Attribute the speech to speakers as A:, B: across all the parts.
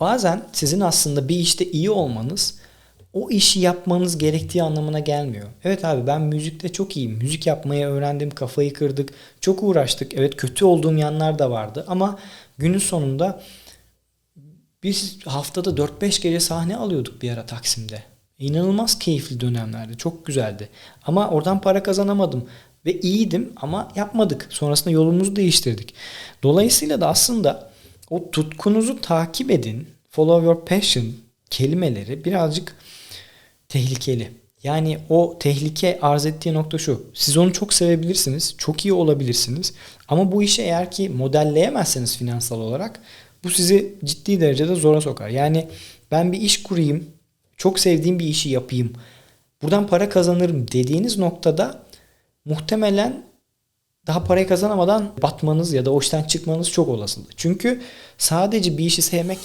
A: bazen sizin aslında bir işte iyi olmanız o işi yapmanız gerektiği anlamına gelmiyor. Evet abi ben müzikte çok iyiyim. Müzik yapmayı öğrendim, kafayı kırdık. Çok uğraştık. Evet kötü olduğum yanlar da vardı ama günün sonunda biz haftada 4-5 gece sahne alıyorduk bir ara Taksim'de. İnanılmaz keyifli dönemlerdi. Çok güzeldi. Ama oradan para kazanamadım. Ve iyiydim ama yapmadık. Sonrasında yolumuzu değiştirdik. Dolayısıyla da aslında o tutkunuzu takip edin. Follow your passion kelimeleri birazcık tehlikeli. Yani o tehlike arz ettiği nokta şu. Siz onu çok sevebilirsiniz, çok iyi olabilirsiniz. Ama bu işi eğer ki modelleyemezseniz finansal olarak bu sizi ciddi derecede zora sokar. Yani ben bir iş kurayım, çok sevdiğim bir işi yapayım, buradan para kazanırım dediğiniz noktada muhtemelen daha parayı kazanamadan batmanız ya da o işten çıkmanız çok olasılı. Çünkü sadece bir işi sevmek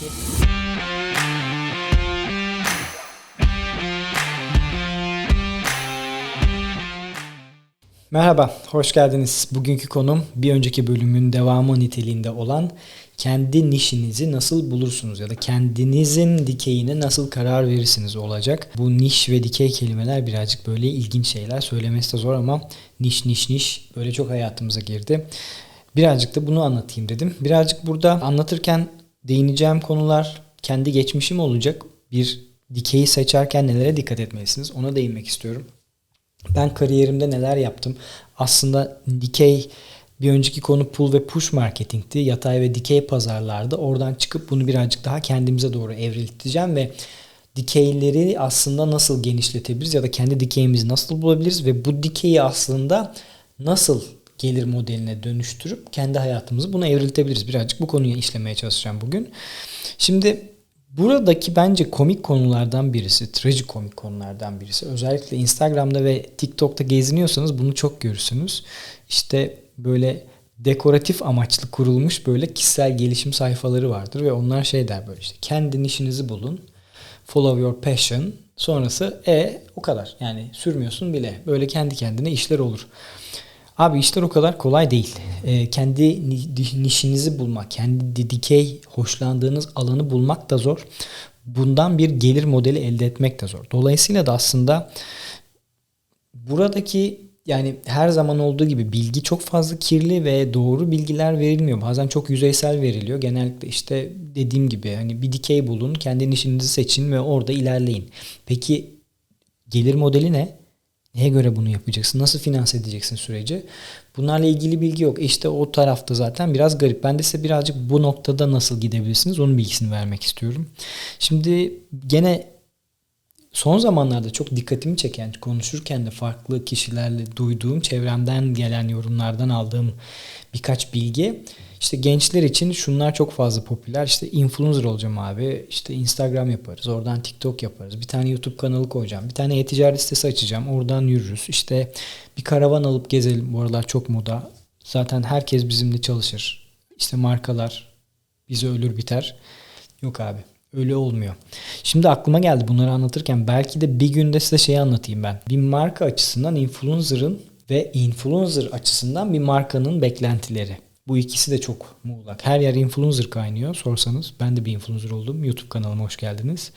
A: Merhaba, hoş geldiniz. Bugünkü konum bir önceki bölümün devamı niteliğinde olan kendi nişinizi nasıl bulursunuz ya da kendinizin dikeyine nasıl karar verirsiniz olacak. Bu niş ve dikey kelimeler birazcık böyle ilginç şeyler. Söylemesi de zor ama niş niş niş böyle çok hayatımıza girdi. Birazcık da bunu anlatayım dedim. Birazcık burada anlatırken değineceğim konular kendi geçmişim olacak. Bir dikeyi seçerken nelere dikkat etmelisiniz ona değinmek istiyorum. Ben kariyerimde neler yaptım? Aslında dikey bir önceki konu pull ve push marketingti. Yatay ve dikey pazarlarda. Oradan çıkıp bunu birazcık daha kendimize doğru evrilteceğim ve dikeyleri aslında nasıl genişletebiliriz ya da kendi dikeyimizi nasıl bulabiliriz ve bu dikeyi aslında nasıl gelir modeline dönüştürüp kendi hayatımızı buna evriltebiliriz. Birazcık bu konuyu işlemeye çalışacağım bugün. Şimdi Buradaki bence komik konulardan birisi, trajikomik konulardan birisi. Özellikle Instagram'da ve TikTok'ta geziniyorsanız bunu çok görürsünüz. İşte böyle dekoratif amaçlı kurulmuş böyle kişisel gelişim sayfaları vardır ve onlar şey der böyle işte kendi işinizi bulun. Follow your passion. Sonrası e o kadar. Yani sürmüyorsun bile. Böyle kendi kendine işler olur. Abi işler o kadar kolay değil. Ee, kendi nişinizi bulmak, kendi dikey hoşlandığınız alanı bulmak da zor. Bundan bir gelir modeli elde etmek de zor. Dolayısıyla da aslında buradaki yani her zaman olduğu gibi bilgi çok fazla kirli ve doğru bilgiler verilmiyor. Bazen çok yüzeysel veriliyor. Genellikle işte dediğim gibi hani bir dikey bulun, kendi nişinizi seçin ve orada ilerleyin. Peki gelir modeli ne? Neye göre bunu yapacaksın? Nasıl finanse edeceksin süreci? Bunlarla ilgili bilgi yok. İşte o tarafta zaten biraz garip. Ben de size birazcık bu noktada nasıl gidebilirsiniz onun bilgisini vermek istiyorum. Şimdi gene son zamanlarda çok dikkatimi çeken konuşurken de farklı kişilerle duyduğum çevremden gelen yorumlardan aldığım birkaç bilgi işte gençler için şunlar çok fazla popüler. İşte influencer olacağım abi. İşte Instagram yaparız. Oradan TikTok yaparız. Bir tane YouTube kanalı koyacağım. Bir tane e-ticaret sitesi açacağım. Oradan yürürüz. İşte bir karavan alıp gezelim. Bu aralar çok moda. Zaten herkes bizimle çalışır. İşte markalar bizi ölür biter. Yok abi. Öyle olmuyor. Şimdi aklıma geldi bunları anlatırken belki de bir günde size şeyi anlatayım ben. Bir marka açısından influencer'ın ve influencer açısından bir markanın beklentileri. Bu ikisi de çok muğlak. Her yer influencer kaynıyor sorsanız. Ben de bir influencer oldum. YouTube kanalıma hoş geldiniz.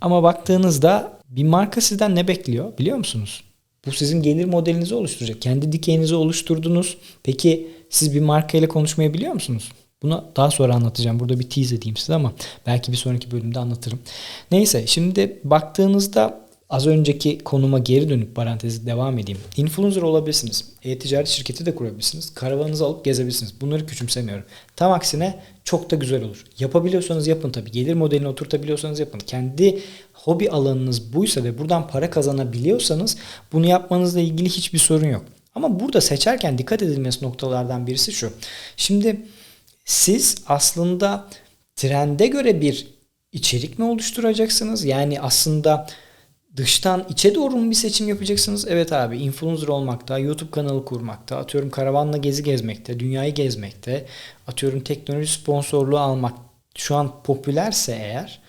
A: Ama baktığınızda bir marka sizden ne bekliyor biliyor musunuz? Bu sizin gelir modelinizi oluşturacak. Kendi dikeyinizi oluşturdunuz. Peki siz bir marka ile konuşmayı biliyor musunuz? Bunu daha sonra anlatacağım. Burada bir tease edeyim size ama belki bir sonraki bölümde anlatırım. Neyse şimdi baktığınızda Az önceki konuma geri dönüp parantezi devam edeyim. Influencer olabilirsiniz. E-ticaret şirketi de kurabilirsiniz. Karavanınızı alıp gezebilirsiniz. Bunları küçümsemiyorum. Tam aksine çok da güzel olur. Yapabiliyorsanız yapın tabii. Gelir modelini oturtabiliyorsanız yapın. Kendi hobi alanınız buysa ve buradan para kazanabiliyorsanız bunu yapmanızla ilgili hiçbir sorun yok. Ama burada seçerken dikkat edilmesi noktalardan birisi şu. Şimdi siz aslında trende göre bir içerik mi oluşturacaksınız? Yani aslında dıştan içe doğru mu bir seçim yapacaksınız? Evet abi influencer olmakta, YouTube kanalı kurmakta, atıyorum karavanla gezi gezmekte, dünyayı gezmekte, atıyorum teknoloji sponsorluğu almak şu an popülerse eğer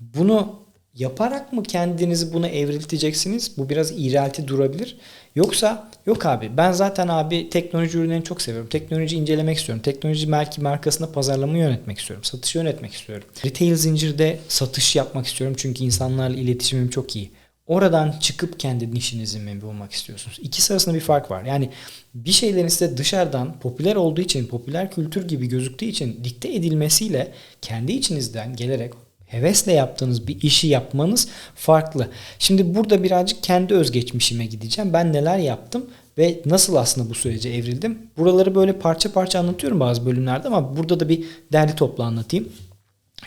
A: bunu Yaparak mı kendinizi buna evrilteceksiniz? Bu biraz iğrelti durabilir. Yoksa yok abi ben zaten abi teknoloji ürünlerini çok seviyorum. Teknoloji incelemek istiyorum. Teknoloji belki markasında pazarlama yönetmek istiyorum. Satışı yönetmek istiyorum. Retail zincirde satış yapmak istiyorum çünkü insanlarla iletişimim çok iyi. Oradan çıkıp kendi nişinizi mi bulmak istiyorsunuz? İkisi arasında bir fark var. Yani bir şeylerin size dışarıdan popüler olduğu için, popüler kültür gibi gözüktüğü için dikte edilmesiyle kendi içinizden gelerek hevesle yaptığınız bir işi yapmanız farklı. Şimdi burada birazcık kendi özgeçmişime gideceğim. Ben neler yaptım ve nasıl aslında bu sürece evrildim. Buraları böyle parça parça anlatıyorum bazı bölümlerde ama burada da bir derli toplu anlatayım.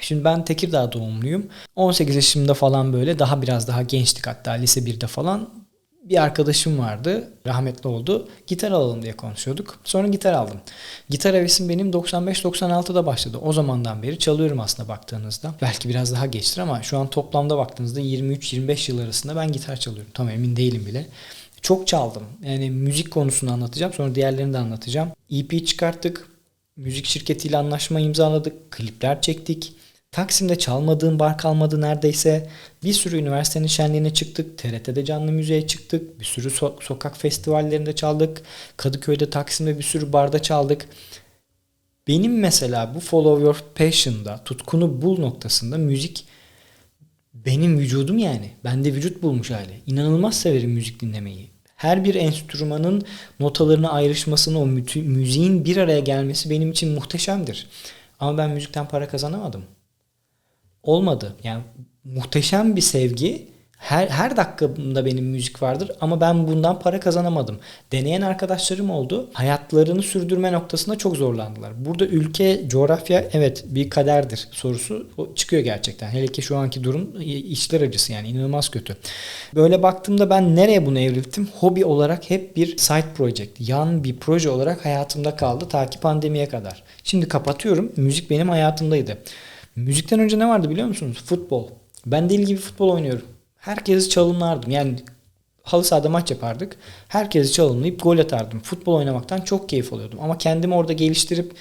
A: Şimdi ben Tekirdağ doğumluyum. 18 yaşımda falan böyle daha biraz daha gençtik hatta lise 1'de falan bir arkadaşım vardı. Rahmetli oldu. Gitar alalım diye konuşuyorduk. Sonra gitar aldım. Gitar hevesim benim 95-96'da başladı. O zamandan beri çalıyorum aslında baktığınızda. Belki biraz daha geçtir ama şu an toplamda baktığınızda 23-25 yıl arasında ben gitar çalıyorum. Tam emin değilim bile. Çok çaldım. Yani müzik konusunu anlatacağım. Sonra diğerlerini de anlatacağım. EP çıkarttık. Müzik şirketiyle anlaşma imzaladık. Klipler çektik. Taksim'de çalmadığım bar kalmadı neredeyse. Bir sürü üniversitenin şenliğine çıktık. TRT'de canlı müziğe çıktık. Bir sürü so- sokak festivallerinde çaldık. Kadıköy'de, Taksim'de bir sürü barda çaldık. Benim mesela bu Follow Your Passion'da, tutkunu bul noktasında müzik benim vücudum yani. Bende vücut bulmuş hali. İnanılmaz severim müzik dinlemeyi. Her bir enstrümanın notalarını ayrışmasını, o müziğin bir araya gelmesi benim için muhteşemdir. Ama ben müzikten para kazanamadım olmadı. Yani muhteşem bir sevgi. Her, her dakikamda benim müzik vardır ama ben bundan para kazanamadım. Deneyen arkadaşlarım oldu. Hayatlarını sürdürme noktasında çok zorlandılar. Burada ülke, coğrafya evet bir kaderdir sorusu o çıkıyor gerçekten. Hele ki şu anki durum işler acısı yani inanılmaz kötü. Böyle baktığımda ben nereye bunu evrildim? Hobi olarak hep bir side project, yan bir proje olarak hayatımda kaldı ta ki pandemiye kadar. Şimdi kapatıyorum. Müzik benim hayatımdaydı. Müzikten önce ne vardı biliyor musunuz? Futbol. Ben deli gibi futbol oynuyorum. Herkesi çalımlardım. Yani halı sahada maç yapardık. Herkesi çalımlayıp gol atardım. Futbol oynamaktan çok keyif alıyordum. Ama kendimi orada geliştirip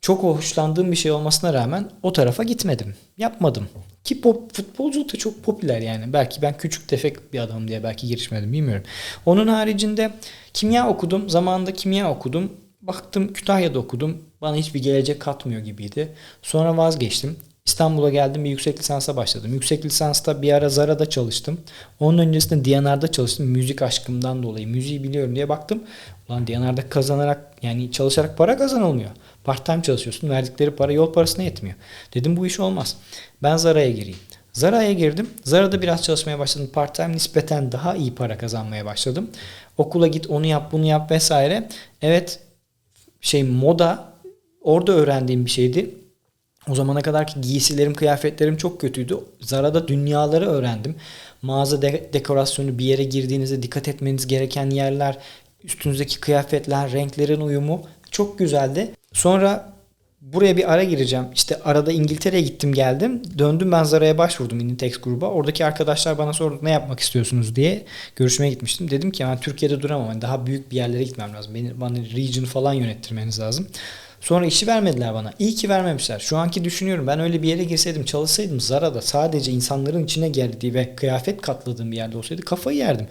A: çok hoşlandığım bir şey olmasına rağmen o tarafa gitmedim. Yapmadım. Ki pop, futbolcu da çok popüler yani. Belki ben küçük tefek bir adam diye belki girişmedim bilmiyorum. Onun haricinde kimya okudum. Zamanında kimya okudum. Baktım Kütahya'da okudum. Bana hiçbir gelecek katmıyor gibiydi. Sonra vazgeçtim. İstanbul'a geldim bir yüksek lisansa başladım. Yüksek lisansta bir ara Zara'da çalıştım. Onun öncesinde Diyanar'da çalıştım. Müzik aşkımdan dolayı. Müziği biliyorum diye baktım. Ulan Diyanar'da kazanarak yani çalışarak para kazanılmıyor. Part time çalışıyorsun. Verdikleri para yol parasına yetmiyor. Dedim bu iş olmaz. Ben Zara'ya gireyim. Zara'ya girdim. Zara'da biraz çalışmaya başladım. Part time nispeten daha iyi para kazanmaya başladım. Okula git onu yap bunu yap vesaire. Evet şey moda orada öğrendiğim bir şeydi. O zamana kadar ki giysilerim, kıyafetlerim çok kötüydü. Zara'da dünyaları öğrendim. Mağaza de- dekorasyonu bir yere girdiğinizde dikkat etmeniz gereken yerler, üstünüzdeki kıyafetler, renklerin uyumu çok güzeldi. Sonra buraya bir ara gireceğim. İşte arada İngiltere'ye gittim geldim. Döndüm ben Zara'ya başvurdum Inditex gruba. Oradaki arkadaşlar bana sordu ne yapmak istiyorsunuz diye görüşmeye gitmiştim. Dedim ki ben Türkiye'de duramam. Yani daha büyük bir yerlere gitmem lazım. Beni, bana region falan yönettirmeniz lazım. Sonra işi vermediler bana. İyi ki vermemişler. Şu anki düşünüyorum ben öyle bir yere girseydim çalışsaydım Zara'da sadece insanların içine geldiği ve kıyafet katladığım bir yerde olsaydı kafayı yerdim.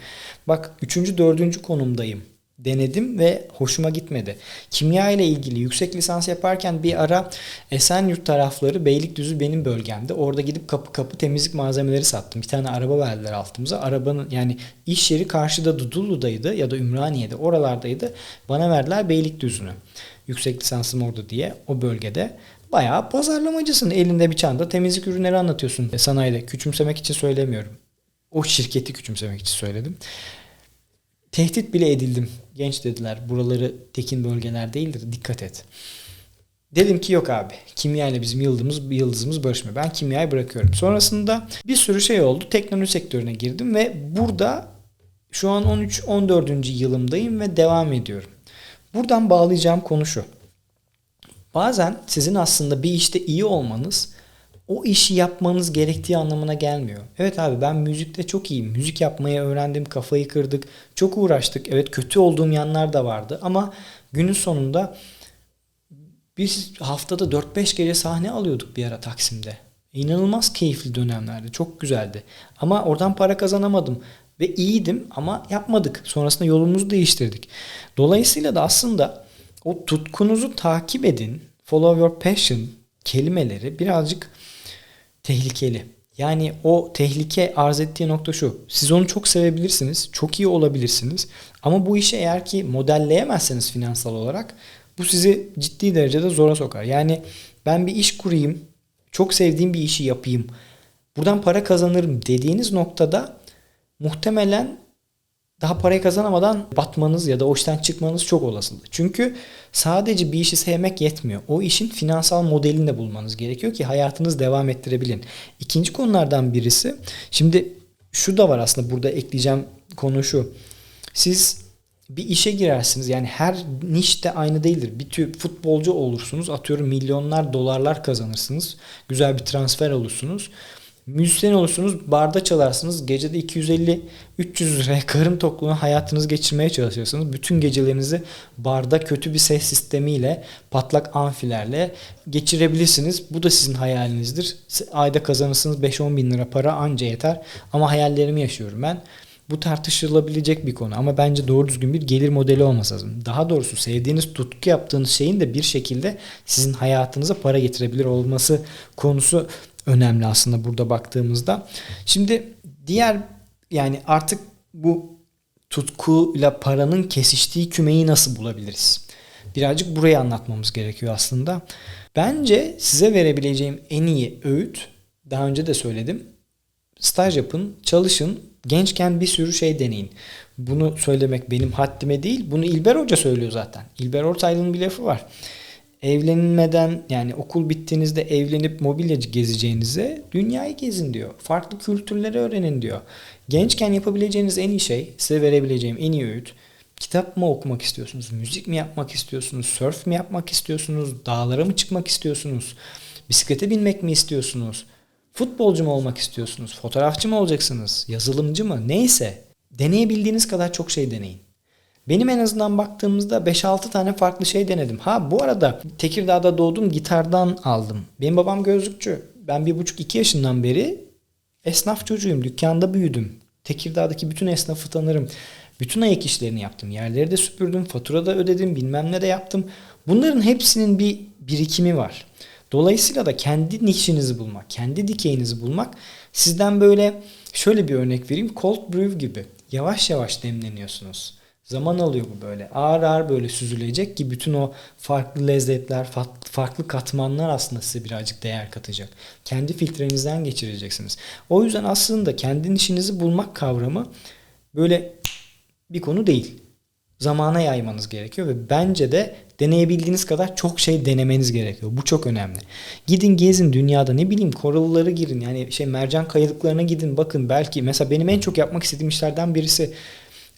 A: Bak üçüncü dördüncü konumdayım denedim ve hoşuma gitmedi. Kimya ile ilgili yüksek lisans yaparken bir ara Esenyurt tarafları Beylikdüzü benim bölgemde. Orada gidip kapı kapı temizlik malzemeleri sattım. Bir tane araba verdiler altımıza. Arabanın yani iş yeri karşıda Dudullu'daydı ya da Ümraniye'de oralardaydı. Bana verdiler Beylikdüzü'nü. Yüksek lisansım orada diye o bölgede. Bayağı pazarlamacısın. Elinde bir çanta temizlik ürünleri anlatıyorsun e, sanayide. Küçümsemek için söylemiyorum. O şirketi küçümsemek için söyledim. Tehdit bile edildim. Genç dediler buraları tekin bölgeler değildir dikkat et. Dedim ki yok abi kimya ile bizim yıldızımız, yıldızımız barışmıyor. Ben kimyayı bırakıyorum. Sonrasında bir sürü şey oldu. Teknoloji sektörüne girdim ve burada şu an 13-14. yılımdayım ve devam ediyorum. Buradan bağlayacağım konu şu. Bazen sizin aslında bir işte iyi olmanız o işi yapmanız gerektiği anlamına gelmiyor. Evet abi ben müzikte çok iyiyim. Müzik yapmayı öğrendim, kafayı kırdık. Çok uğraştık. Evet kötü olduğum yanlar da vardı ama günün sonunda biz haftada 4-5 gece sahne alıyorduk bir ara Taksim'de. İnanılmaz keyifli dönemlerdi. Çok güzeldi. Ama oradan para kazanamadım. Ve iyiydim ama yapmadık. Sonrasında yolumuzu değiştirdik. Dolayısıyla da aslında o tutkunuzu takip edin. Follow your passion kelimeleri birazcık tehlikeli. Yani o tehlike arz ettiği nokta şu. Siz onu çok sevebilirsiniz, çok iyi olabilirsiniz. Ama bu işi eğer ki modelleyemezseniz finansal olarak bu sizi ciddi derecede zora sokar. Yani ben bir iş kurayım, çok sevdiğim bir işi yapayım. Buradan para kazanırım dediğiniz noktada muhtemelen daha parayı kazanamadan batmanız ya da o işten çıkmanız çok olasılı. Çünkü sadece bir işi sevmek yetmiyor. O işin finansal modelini de bulmanız gerekiyor ki hayatınız devam ettirebilin. İkinci konulardan birisi, şimdi şu da var aslında burada ekleyeceğim konu şu. Siz bir işe girersiniz. Yani her niş de aynı değildir. Bir tür futbolcu olursunuz. Atıyorum milyonlar dolarlar kazanırsınız. Güzel bir transfer olursunuz. Müzisyen olursunuz, barda çalarsınız. Gecede 250-300 liraya karın tokluğuna hayatınızı geçirmeye çalışırsınız. Bütün gecelerinizi barda kötü bir ses sistemiyle, patlak amfilerle geçirebilirsiniz. Bu da sizin hayalinizdir. Ayda kazanırsınız 5-10 bin lira para anca yeter. Ama hayallerimi yaşıyorum ben. Bu tartışılabilecek bir konu ama bence doğru düzgün bir gelir modeli olması lazım. Daha doğrusu sevdiğiniz tutku yaptığınız şeyin de bir şekilde sizin hayatınıza para getirebilir olması konusu önemli aslında burada baktığımızda. Şimdi diğer yani artık bu tutkuyla paranın kesiştiği kümeyi nasıl bulabiliriz? Birazcık burayı anlatmamız gerekiyor aslında. Bence size verebileceğim en iyi öğüt daha önce de söyledim. Staj yapın, çalışın, gençken bir sürü şey deneyin. Bunu söylemek benim haddime değil. Bunu İlber Hoca söylüyor zaten. İlber Ortaylı'nın bir lafı var evlenmeden yani okul bittiğinizde evlenip mobilyacı gezeceğinize dünyayı gezin diyor. Farklı kültürleri öğrenin diyor. Gençken yapabileceğiniz en iyi şey, size verebileceğim en iyi öğüt. Kitap mı okumak istiyorsunuz? Müzik mi yapmak istiyorsunuz? Surf mi yapmak istiyorsunuz? Dağlara mı çıkmak istiyorsunuz? Bisiklete binmek mi istiyorsunuz? Futbolcu mu olmak istiyorsunuz? Fotoğrafçı mı olacaksınız? Yazılımcı mı? Neyse. Deneyebildiğiniz kadar çok şey deneyin. Benim en azından baktığımızda 5-6 tane farklı şey denedim. Ha bu arada Tekirdağ'da doğdum gitardan aldım. Benim babam gözlükçü. Ben 1,5-2 yaşından beri esnaf çocuğuyum. Dükkanda büyüdüm. Tekirdağ'daki bütün esnafı tanırım. Bütün ayak işlerini yaptım. Yerleri de süpürdüm. Fatura da ödedim. Bilmem ne de yaptım. Bunların hepsinin bir birikimi var. Dolayısıyla da kendi nişinizi bulmak, kendi dikeyinizi bulmak sizden böyle şöyle bir örnek vereyim. Cold brew gibi yavaş yavaş demleniyorsunuz. Zaman alıyor bu böyle. Ağır ağır böyle süzülecek ki bütün o farklı lezzetler, farklı katmanlar aslında size birazcık değer katacak. Kendi filtrenizden geçireceksiniz. O yüzden aslında kendi işinizi bulmak kavramı böyle bir konu değil. Zamana yaymanız gerekiyor ve bence de deneyebildiğiniz kadar çok şey denemeniz gerekiyor. Bu çok önemli. Gidin gezin dünyada ne bileyim korallara girin yani şey mercan kayalıklarına gidin bakın belki mesela benim en çok yapmak istediğim işlerden birisi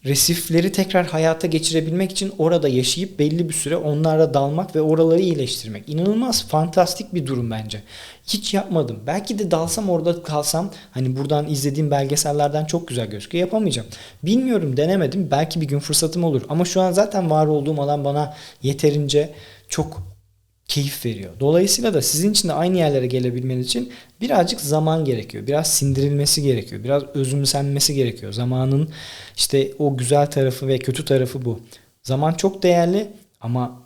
A: resifleri tekrar hayata geçirebilmek için orada yaşayıp belli bir süre onlarla dalmak ve oraları iyileştirmek. İnanılmaz fantastik bir durum bence. Hiç yapmadım. Belki de dalsam orada kalsam hani buradan izlediğim belgesellerden çok güzel gözüküyor. Yapamayacağım. Bilmiyorum denemedim. Belki bir gün fırsatım olur. Ama şu an zaten var olduğum alan bana yeterince çok keyif veriyor. Dolayısıyla da sizin için de aynı yerlere gelebilmeniz için birazcık zaman gerekiyor. Biraz sindirilmesi gerekiyor. Biraz özümsenmesi gerekiyor. Zamanın işte o güzel tarafı ve kötü tarafı bu. Zaman çok değerli ama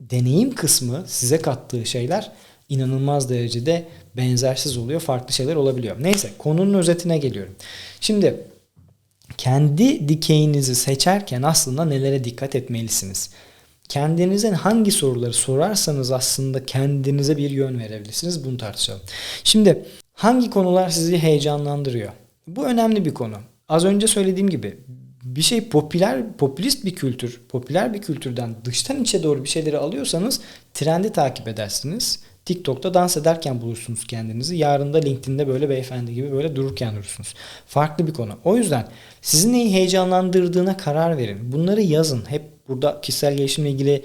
A: deneyim kısmı size kattığı şeyler inanılmaz derecede benzersiz oluyor. Farklı şeyler olabiliyor. Neyse konunun özetine geliyorum. Şimdi kendi dikeyinizi seçerken aslında nelere dikkat etmelisiniz? Kendinize hangi soruları sorarsanız aslında kendinize bir yön verebilirsiniz. Bunu tartışalım. Şimdi hangi konular sizi heyecanlandırıyor? Bu önemli bir konu. Az önce söylediğim gibi bir şey popüler, popülist bir kültür, popüler bir kültürden dıştan içe doğru bir şeyleri alıyorsanız trendi takip edersiniz. TikTok'ta dans ederken bulursunuz kendinizi. Yarın da LinkedIn'de böyle beyefendi gibi böyle dururken durursunuz. Farklı bir konu. O yüzden sizin neyi heyecanlandırdığına karar verin. Bunları yazın. Hep burada kişisel gelişimle ilgili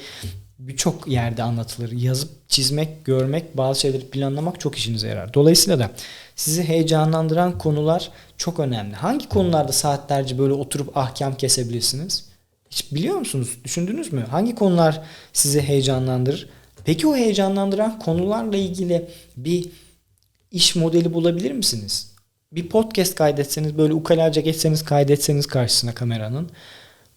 A: birçok yerde anlatılır. Yazıp çizmek, görmek, bazı şeyleri planlamak çok işinize yarar. Dolayısıyla da sizi heyecanlandıran konular çok önemli. Hangi konularda saatlerce böyle oturup ahkam kesebilirsiniz? Hiç biliyor musunuz? Düşündünüz mü? Hangi konular sizi heyecanlandırır? Peki o heyecanlandıran konularla ilgili bir iş modeli bulabilir misiniz? Bir podcast kaydetseniz böyle ukalaca geçseniz kaydetseniz karşısına kameranın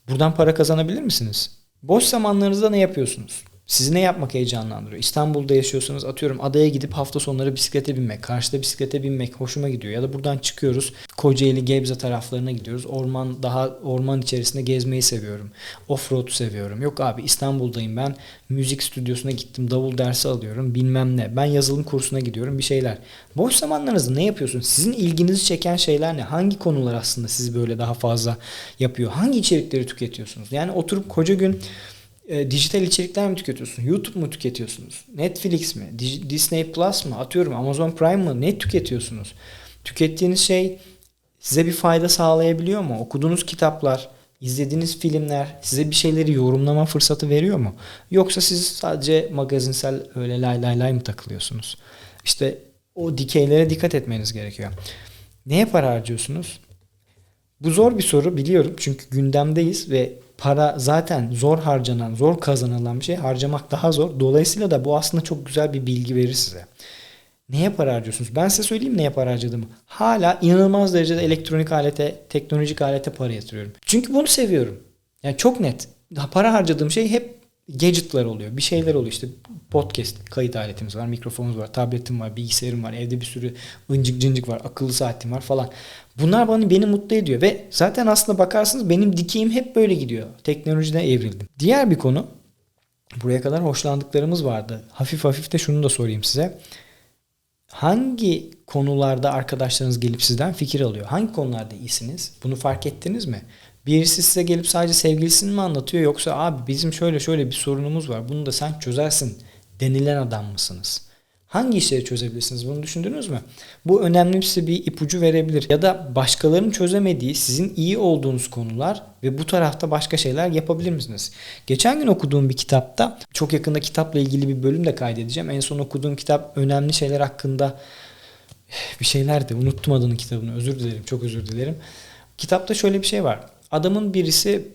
A: buradan para kazanabilir misiniz? Boş zamanlarınızda ne yapıyorsunuz? Sizi ne yapmak heyecanlandırıyor? İstanbul'da yaşıyorsanız atıyorum adaya gidip hafta sonları bisiklete binmek, karşıda bisiklete binmek hoşuma gidiyor. Ya da buradan çıkıyoruz Kocaeli, Gebze taraflarına gidiyoruz. Orman daha orman içerisinde gezmeyi seviyorum. Offroad seviyorum. Yok abi İstanbul'dayım ben. Müzik stüdyosuna gittim. Davul dersi alıyorum. Bilmem ne. Ben yazılım kursuna gidiyorum. Bir şeyler. Boş zamanlarınızda ne yapıyorsunuz? Sizin ilginizi çeken şeyler ne? Hangi konular aslında sizi böyle daha fazla yapıyor? Hangi içerikleri tüketiyorsunuz? Yani oturup koca gün e, dijital içerikler mi tüketiyorsun? YouTube mu tüketiyorsunuz? Netflix mi? Disney Plus mı? Atıyorum Amazon Prime mı? Ne tüketiyorsunuz? Tükettiğiniz şey size bir fayda sağlayabiliyor mu? Okuduğunuz kitaplar, izlediğiniz filmler size bir şeyleri yorumlama fırsatı veriyor mu? Yoksa siz sadece magazinsel öyle lay lay lay mı takılıyorsunuz? İşte o dikeylere dikkat etmeniz gerekiyor. Neye para harcıyorsunuz? Bu zor bir soru biliyorum çünkü gündemdeyiz ve para zaten zor harcanan, zor kazanılan bir şey. Harcamak daha zor. Dolayısıyla da bu aslında çok güzel bir bilgi verir size. Neye para harcıyorsunuz? Ben size söyleyeyim neye para harcadığımı. Hala inanılmaz derecede elektronik alete, teknolojik alete para yatırıyorum. Çünkü bunu seviyorum. Yani çok net. Para harcadığım şey hep gadgetlar oluyor. Bir şeyler oluyor işte podcast kayıt aletimiz var, mikrofonumuz var, tabletim var, bilgisayarım var, evde bir sürü ıncık cıncık var, akıllı saatim var falan. Bunlar bana beni mutlu ediyor ve zaten aslında bakarsınız benim dikeyim hep böyle gidiyor. Teknolojide evrildim. Diğer bir konu buraya kadar hoşlandıklarımız vardı. Hafif hafif de şunu da sorayım size. Hangi konularda arkadaşlarınız gelip sizden fikir alıyor? Hangi konularda iyisiniz? Bunu fark ettiniz mi? Birisi size gelip sadece sevgilisini mi anlatıyor yoksa abi bizim şöyle şöyle bir sorunumuz var bunu da sen çözersin denilen adam mısınız? Hangi işleri çözebilirsiniz bunu düşündünüz mü? Bu önemli size bir ipucu verebilir. Ya da başkalarının çözemediği sizin iyi olduğunuz konular ve bu tarafta başka şeyler yapabilir misiniz? Geçen gün okuduğum bir kitapta çok yakında kitapla ilgili bir bölüm de kaydedeceğim. En son okuduğum kitap önemli şeyler hakkında bir şeyler de unuttum adını kitabını özür dilerim çok özür dilerim. Kitapta şöyle bir şey var. Adamın birisi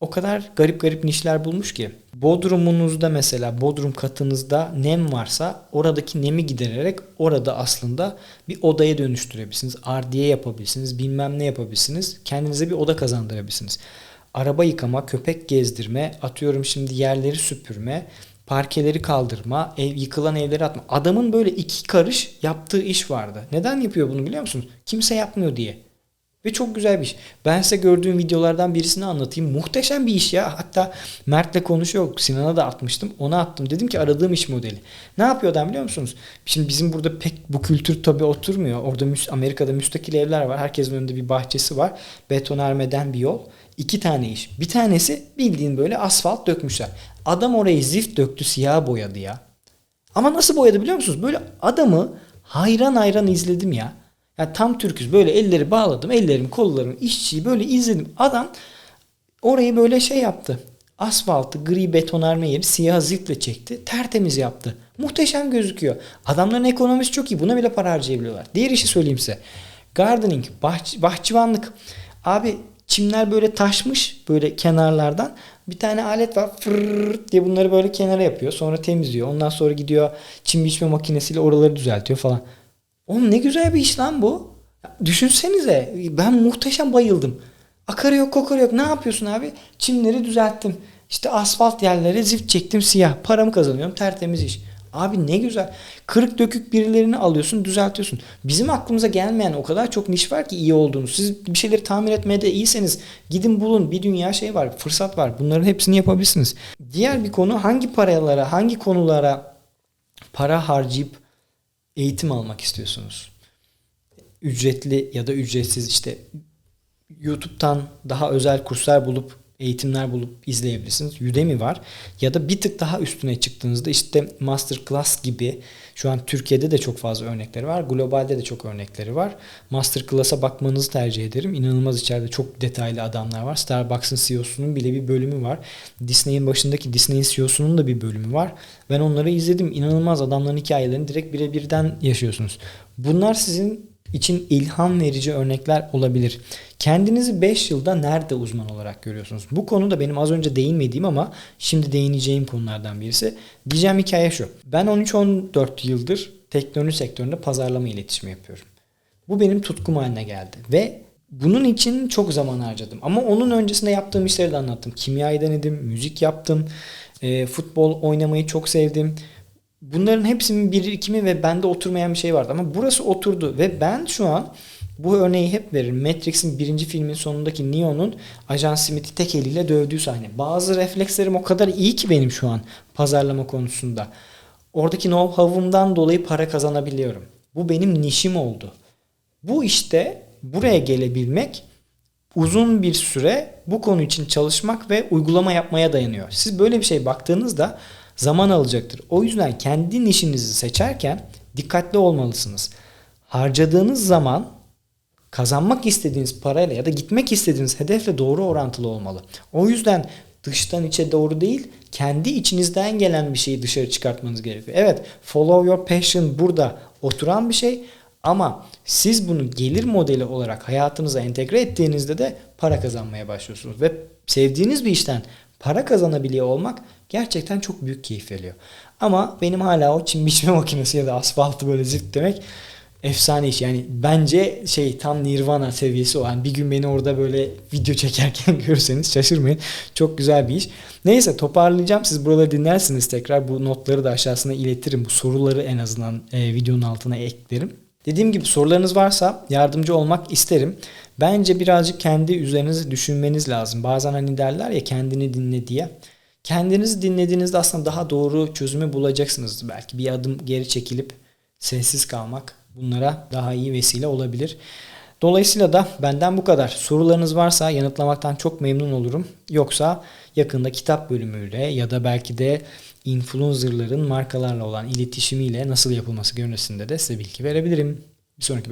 A: o kadar garip garip nişler bulmuş ki. Bodrumunuzda mesela bodrum katınızda nem varsa oradaki nemi gidererek orada aslında bir odaya dönüştürebilirsiniz. Ardiye yapabilirsiniz. Bilmem ne yapabilirsiniz. Kendinize bir oda kazandırabilirsiniz. Araba yıkama, köpek gezdirme, atıyorum şimdi yerleri süpürme, parkeleri kaldırma, ev, yıkılan evleri atma. Adamın böyle iki karış yaptığı iş vardı. Neden yapıyor bunu biliyor musunuz? Kimse yapmıyor diye. Ve çok güzel bir iş. Ben size gördüğüm videolardan birisini anlatayım. Muhteşem bir iş ya. Hatta Mert'le konuşuyor. Sinan'a da atmıştım. Ona attım. Dedim ki aradığım iş modeli. Ne yapıyor adam biliyor musunuz? Şimdi bizim burada pek bu kültür tabii oturmuyor. Orada Amerika'da müstakil evler var. Herkesin önünde bir bahçesi var. Betonarmeden bir yol. İki tane iş. Bir tanesi bildiğin böyle asfalt dökmüşler. Adam orayı zift döktü siyah boyadı ya. Ama nasıl boyadı biliyor musunuz? Böyle adamı hayran hayran izledim ya. Yani tam Türküz. Böyle elleri bağladım. Ellerim, kollarım, işçiyi böyle izledim. Adam orayı böyle şey yaptı. Asfaltı, gri betonarme yeri siyah ziftle çekti. Tertemiz yaptı. Muhteşem gözüküyor. Adamların ekonomisi çok iyi. Buna bile para harcayabiliyorlar. Diğer işi söyleyeyim size. Gardening, bahç bahçıvanlık. Abi çimler böyle taşmış böyle kenarlardan. Bir tane alet var fırr diye bunları böyle kenara yapıyor. Sonra temizliyor. Ondan sonra gidiyor çim biçme makinesiyle oraları düzeltiyor falan. Oğlum ne güzel bir iş lan bu. Düşünsenize ben muhteşem bayıldım. Akarı yok kokarı yok. Ne yapıyorsun abi? Çimleri düzelttim. İşte asfalt yerlere zift çektim siyah. Paramı kazanıyorum tertemiz iş. Abi ne güzel. Kırık dökük birilerini alıyorsun düzeltiyorsun. Bizim aklımıza gelmeyen o kadar çok niş var ki iyi olduğunuz. Siz bir şeyleri tamir etmeye de iyiseniz gidin bulun. Bir dünya şey var fırsat var. Bunların hepsini yapabilirsiniz. Diğer bir konu hangi paralara hangi konulara para harcayıp eğitim almak istiyorsunuz. Ücretli ya da ücretsiz işte YouTube'dan daha özel kurslar bulup eğitimler bulup izleyebilirsiniz. Udemy var. Ya da bir tık daha üstüne çıktığınızda işte Masterclass gibi şu an Türkiye'de de çok fazla örnekleri var. Globalde de çok örnekleri var. Masterclass'a bakmanızı tercih ederim. İnanılmaz içeride çok detaylı adamlar var. Starbucks'ın CEO'sunun bile bir bölümü var. Disney'in başındaki Disney'in CEO'sunun da bir bölümü var. Ben onları izledim. İnanılmaz adamların hikayelerini direkt birebirden yaşıyorsunuz. Bunlar sizin için ilham verici örnekler olabilir. Kendinizi 5 yılda nerede uzman olarak görüyorsunuz? Bu konu da benim az önce değinmediğim ama şimdi değineceğim konulardan birisi. Diyeceğim hikaye şu. Ben 13-14 yıldır teknoloji sektöründe pazarlama iletişimi yapıyorum. Bu benim tutkum haline geldi ve bunun için çok zaman harcadım. Ama onun öncesinde yaptığım işleri de anlattım. Kimyayı denedim, müzik yaptım, e, futbol oynamayı çok sevdim. Bunların hepsinin birikimi ve bende oturmayan bir şey vardı. Ama burası oturdu ve ben şu an bu örneği hep veririm. Matrix'in birinci filmin sonundaki Neo'nun Ajan Smith'i tek eliyle dövdüğü sahne. Bazı reflekslerim o kadar iyi ki benim şu an pazarlama konusunda. Oradaki know-how'umdan dolayı para kazanabiliyorum. Bu benim nişim oldu. Bu işte buraya gelebilmek uzun bir süre bu konu için çalışmak ve uygulama yapmaya dayanıyor. Siz böyle bir şey baktığınızda zaman alacaktır. O yüzden kendi nişinizi seçerken dikkatli olmalısınız. Harcadığınız zaman kazanmak istediğiniz parayla ya da gitmek istediğiniz hedefle doğru orantılı olmalı. O yüzden dıştan içe doğru değil, kendi içinizden gelen bir şeyi dışarı çıkartmanız gerekiyor. Evet, follow your passion burada oturan bir şey ama siz bunu gelir modeli olarak hayatınıza entegre ettiğinizde de para kazanmaya başlıyorsunuz ve sevdiğiniz bir işten para kazanabiliyor olmak gerçekten çok büyük keyif veriyor. Ama benim hala o çim biçme makinesi ya da asfaltı böyle zift demek efsane iş. Yani bence şey tam Nirvana seviyesi o. Yani bir gün beni orada böyle video çekerken görürseniz şaşırmayın. Çok güzel bir iş. Neyse toparlayacağım. Siz buraları dinlersiniz tekrar. Bu notları da aşağısına iletirim. Bu soruları en azından e, videonun altına eklerim. Dediğim gibi sorularınız varsa yardımcı olmak isterim. Bence birazcık kendi üzerinizi düşünmeniz lazım. Bazen hani derler ya kendini dinle diye. Kendinizi dinlediğinizde aslında daha doğru çözümü bulacaksınız. Belki bir adım geri çekilip sessiz kalmak bunlara daha iyi vesile olabilir. Dolayısıyla da benden bu kadar. Sorularınız varsa yanıtlamaktan çok memnun olurum. Yoksa yakında kitap bölümüyle ya da belki de influencerların markalarla olan iletişimiyle nasıl yapılması görüntüsünde de size bilgi verebilirim. Bir sonraki bölümde